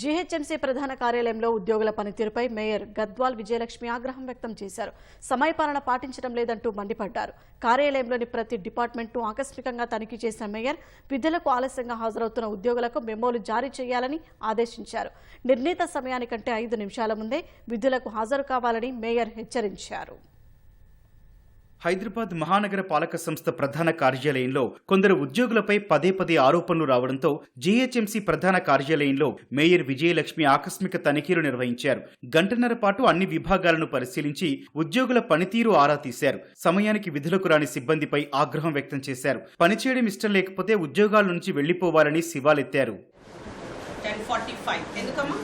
GHMC ప్రధాన కార్యాలయంలో ఉద్యోగుల పనితీరుపై మేయర్ గద్వాల్ విజయలక్ష్మి ఆగ్రహం వ్యక్తం చేశారు. సమయపాలన పాటించడం లేదంటూ మండిపడ్డారు. కార్యాలయంలోని ప్రతి డిపార్ట్మెంట్ను ఆకస్మికంగా తనిఖీ చేసిన మేయర్ విధులకు ఆలస్యంగా హాజరవుతున్న ఉద్యోగులకు మెమోలు జారీ చేయాలని ఆదేశించారు. నిర్ణీత సమయానికంటే ఐదు నిమిషాల ముందే విధులకు హాజరు కావాలని మేయర్ హెచ్చరించారు. హైదరాబాద్ మహానగర పాలక సంస్థ ప్రధాన కార్యాలయంలో కొందరు ఉద్యోగులపై పదే పదే ఆరోపణలు రావడంతో జీహెచ్ఎంసీ ప్రధాన కార్యాలయంలో మేయర్ విజయలక్ష్మి ఆకస్మిక తనిఖీలు నిర్వహించారు. గంటన్నర పాటు అన్ని విభాగాలను పరిశీలించి ఉద్యోగుల పనితీరు ఆరా తీశారు. సమయానికి విధులకు రాని సిబ్బందిపై ఆగ్రహం వ్యక్తం చేశారు. పనిచేయడం ఇష్టం లేకపోతే ఉద్యోగాల నుంచి వెళ్ళిపోవాలని శివాలెత్తారు. Ten forty five. ఎందుకమ్మా?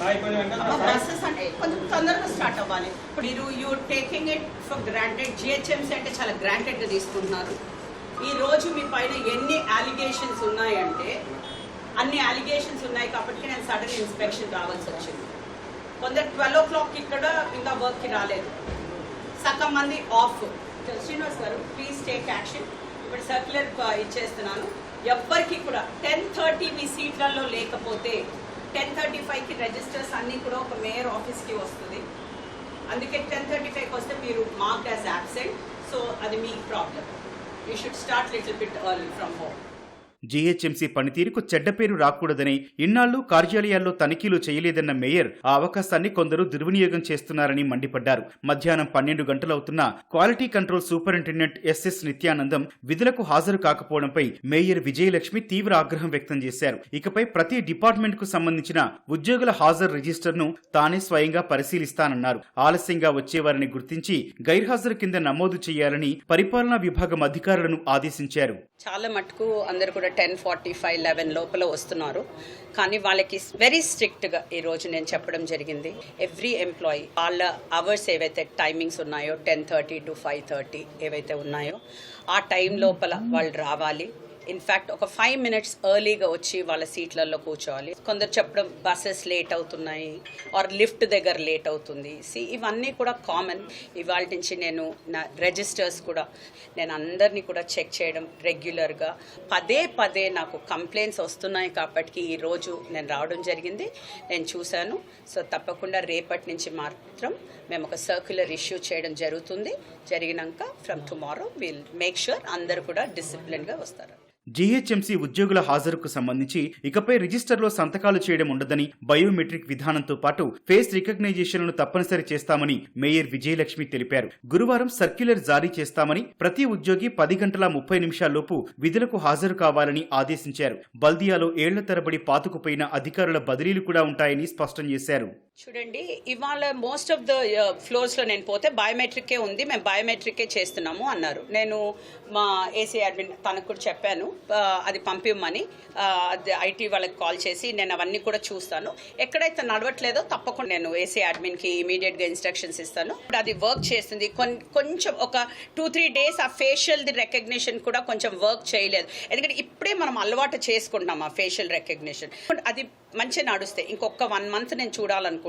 బస్సెస్ అంటే కొంచెం తొందరగా స్టార్ట్ అవ్వాలి. ఇప్పుడు మీరు you taking it for granted GHMC అంటే చాలా గ్రాంటెడ్గా తీసుకుంటున్నారు. ఈ రోజు మీ పైన ఎన్ని అలిగేషన్స్ ఉన్నాయంటే అన్ని అలిగేషన్స్ ఉన్నాయి కాబట్టి నేను సడన్ ఇన్స్పెక్షన్ రావాల్సి వచ్చింది. కొందరు ట్వెల్వ్ ఓ క్లాక్ ఇక్కడ ఇంకా వర్క్కి రాలేదు. సగం మంది off Srinivas garu please take action ఇప్పుడు సర్క్యులర్ ఇచ్చేస్తున్నాను. ఎవ్వరికి కూడా టెన్ థర్టీ మీ సీట్లలో లేకపోతే టెన్ థర్టీ ఫైవ్కి రిజిస్టర్స్ అన్నీ కూడా ఒక మేయర్ ఆఫీస్కి వస్తుంది. అందుకే టెన్ థర్టీ ఫైవ్కి వస్తే మీరు మార్క్ యాజ్ యాబ్సెంట్ సో అది మీ problem you should start little bit early from home GHMC పనితీరుకు చెడ్డ పేరు రాకూడదని ఇన్నాళ్ళు కార్యాలయాల్లో తనిఖీలు చేయలేదన్న మేయర్ ఆ అవకాశాన్ని కొందరు దుర్వినియోగం చేస్తున్నారని మండిపడ్డారు. మధ్యాహ్నం పన్నెండు గంటలవుతున్న quality control superintendent SS Nityanandam విధులకు హాజరు కాకపోవడంపై మేయర్ విజయలక్ష్మి తీవ్ర ఆగ్రహం వ్యక్తం చేశారు. ఇకపై ప్రతి డిపార్ట్మెంట్కు సంబంధించిన ఉద్యోగుల హాజరు రిజిస్టర్ను తానే స్వయంగా పరిశీలిస్తానన్నారు. ఆలస్యంగా వచ్చేవారిని గుర్తించి గైర్హాజరు కింద నమోదు చేయాలని పరిపాలనా విభాగం అధికారులను ఆదేశించారు. చాలా మటుకు అందరు కూడా టెన్ ఫార్టీ ఫైవ్ లెవెన్ లోపల వస్తున్నారు. కానీ వాళ్ళకి వెరీ స్ట్రిక్ట్గా ఈరోజు నేను చెప్పడం జరిగింది. ఎవ్రీ ఎంప్లాయీ వాళ్ళ అవర్స్ ఏవైతే టైమింగ్స్ ఉన్నాయో ten thirty to five thirty ఏవైతే ఉన్నాయో ఆ టైం లోపల వాళ్ళు రావాలి. ఇన్ఫ్యాక్ట్ ఒక ఫైవ్ మినిట్స్ ఎర్లీగా వచ్చి వాళ్ళ సీట్లలో కూర్చోవాలి. కొందరు చెప్పడం బస్సెస్ లేట్ అవుతున్నాయి ఆర్ లిఫ్ట్ దగ్గర లేట్ అవుతుంది. సి ఇవన్నీ కూడా కామన్ ఇవాళ నుంచి నేను నా రిజిస్టర్స్ కూడా నేను అందరినీ కూడా చెక్ చేయడం రెగ్యులర్గా పదే పదే నాకు కంప్లైంట్స్ వస్తున్నాయి కాబట్టి ఈరోజు నేను రావడం జరిగింది. నేను చూశాను. సో తప్పకుండా రేపటి నుంచి మాత్రం మేము ఒక సర్క్యులర్ ఇష్యూ చేయడం జరుగుతుంది. జరిగినాక from tomorrow will make sure అందరు కూడా డిసిప్లిన్గా వస్తారు. జీహెచ్ఎంసీ ఉద్యోగుల హాజరుకు సంబంధించి ఇకపై రిజిస్టర్లో సంతకాలు చేయడం ఉండదని బయోమెట్రిక్ విధానంతో పాటు ఫేస్ రికగ్నైజేషన్లను తప్పనిసరి చేస్తామని మేయర్ విజయలక్ష్మి తెలిపారు. గురువారం సర్క్యులర్ జారీ చేస్తామని ప్రతి ఉద్యోగి పది గంటల ముప్పై నిమిషాల్లోపు విధులకు హాజరు కావాలని ఆదేశించారు. బల్దియాలో ఏళ్ళ తరబడి పాతుకుపోయిన అధికారుల బదిలీలు కూడా ఉంటాయని స్పష్టం చేశారు. చూడండి ఇవాళ మోస్ట్ ఆఫ్ ద ఫ్లోర్స్లో నేను పోతే బయోమెట్రికే ఉంది మేము బయోమెట్రికే చేస్తున్నాము అన్నారు. నేను మా ఏసీ అడ్మిన్ తనకు కూడా చెప్పాను అది పంపిమ్మని అది ఐటీ వాళ్ళకి కాల్ చేసి నేను అవన్నీ కూడా చూస్తాను. ఎక్కడైతే నడవట్లేదో తప్పకుండా నేను ఏసీ అడ్మిన్కి ఇమీడియట్గా ఇన్స్ట్రక్షన్స్ ఇస్తాను. ఇప్పుడు అది వర్క్ చేస్తుంది కొంచెం ఒక టూ త్రీ డేస్ ఆ ఫేషియల్ది రికగ్నిషన్ కూడా కొంచెం వర్క్ చేయలేదు. ఎందుకంటే ఇప్పుడే మనం అలవాటు చేసుకుంటున్నాం ఆ ఫేషియల్ రికగ్నిషన్ అది మంచిగా నడుస్తే ఇంకొక వన్ మంత్ నేను చూడాలనుకుంటున్నాను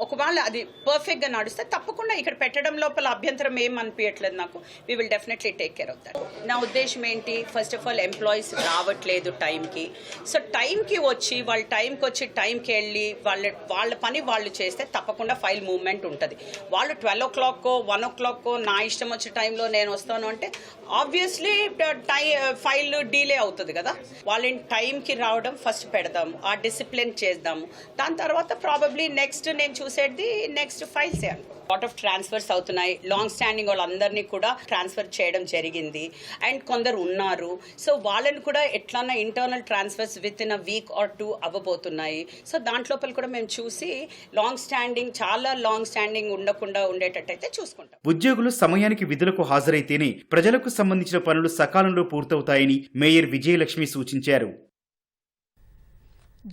ఒకవేళ అది పర్ఫెక్ట్గా నడుస్తే తప్పకుండా ఇక్కడ పెట్టడం లోపల అభ్యంతరం ఏం అనిపించట్లేదు నాకు. We will definitely take care of that నా ఉద్దేశం ఏంటి? ఫస్ట్ ఆఫ్ ఆల్ ఎంప్లాయీస్ రావట్లేదు టైంకి సో టైంకి వచ్చి వాళ్ళ టైంకి వచ్చి టైంకి వెళ్ళి వాళ్ళ వాళ్ళ పని వాళ్ళు చేస్తే తప్పకుండా ఫైల్ మూవ్మెంట్ ఉంటుంది. వాళ్ళు ట్వెల్వ్ ఓ క్లాక్కో వన్ ఓ క్లాక్కో నా ఇష్టం వచ్చే టైంలో నేను వస్తాను అంటే ఆబ్వియస్లీ టై ఫైల్ డీలే అవుతుంది కదా. వాళ్ళని టైంకి రావడం ఫస్ట్ పెడదాము. ఆ డిసిప్లిన్ చేద్దాము. దాని తర్వాత ప్రాబబ్లీ నెక్స్ట్ నేను చూసేది next files lot of transfers అవుతున్నాయి. లాంగ్ స్టాండింగ్ వాళ్ళందరినీ కూడా ట్రాన్స్ఫర్ చేయడం జరిగింది. అండ్ కొందరు ఉన్నారు. సో వాళ్ళని కూడా ఎట్లన్నా internal transfers within a week or two అవ్వబోతున్నాయి. So దాంట్లోపల కూడా మేము చూసి లాంగ్ స్టాండింగ్ చాలా లాంగ్ స్టాండింగ్ ఉండకుండా ఉండేటట్టయితే చూసుకుంటాం. ఉద్యోగులు సమయానికి విధులకు హాజరైతేనే ప్రజలకు సంబంధించిన పనులు సకాలంలో పూర్తవుతాయని మేయర్ విజయలక్ష్మి సూచించారు.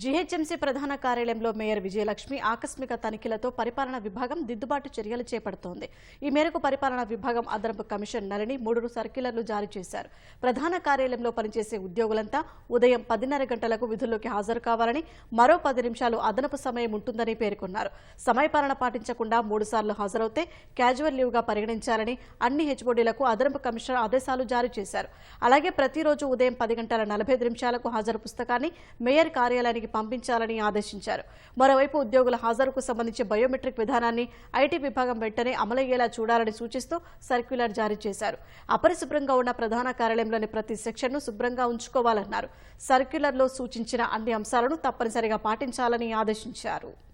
జీహెచ్ఎంసీ ప్రధాన కార్యాలయంలో మేయర్ విజయలక్ష్మి ఆకస్మిక తనిఖీలతో పరిపాలనా విభాగం దిద్దుబాటు చర్యలు చేపడుతోంది. ఈ మేరకు పరిపాలనా విభాగం అదనపు కమిషన్ నలిని మూడు సర్క్యులర్లు జారీ చేశారు. ప్రధాన కార్యాలయంలో పనిచేసే ఉద్యోగులంతా ఉదయం పదిన్నర గంటలకు విధుల్లోకి హాజరు కావాలని మరో పది నిమిషాలు అదనపు సమయం ఉంటుందని పేర్కొన్నారు. సమయపాలన పాటించకుండా మూడుసార్లు హాజరవుతే క్యాజువల్ లీవ్గా పరిగణించాలని అన్ని హెచ్ఓడీలకు అదనపు కమిషనర్ ఆదేశాలు జారీ చేశారు. అలాగే ప్రతిరోజు ఉదయం పది గంటల నలభై నిమిషాలకు హాజరు పుస్తకాన్ని మేయర్ కార్యాలయానికి కార్యాలయానికి పంపించాలని ఆదేశించారు. మరోవైపు ఉద్యోగుల హాజరుకు సంబంధించి బయోమెట్రిక్ విధానాన్ని ఐటీ విభాగం వెంటనే అమలయ్యేలా చూడాలని సూచిస్తూ సర్క్యులర్ జారీ చేశారు. అపరిశుభ్రంగా ఉన్న ప్రధాన కార్యాలయంలోని ప్రతి సెక్షన్ను శుభ్రంగా ఉంచుకోవాలన్నారు. సర్క్యులర్లో సూచించిన అన్ని అంశాలను తప్పనిసరిగా పాటించాలని ఆదేశించారు.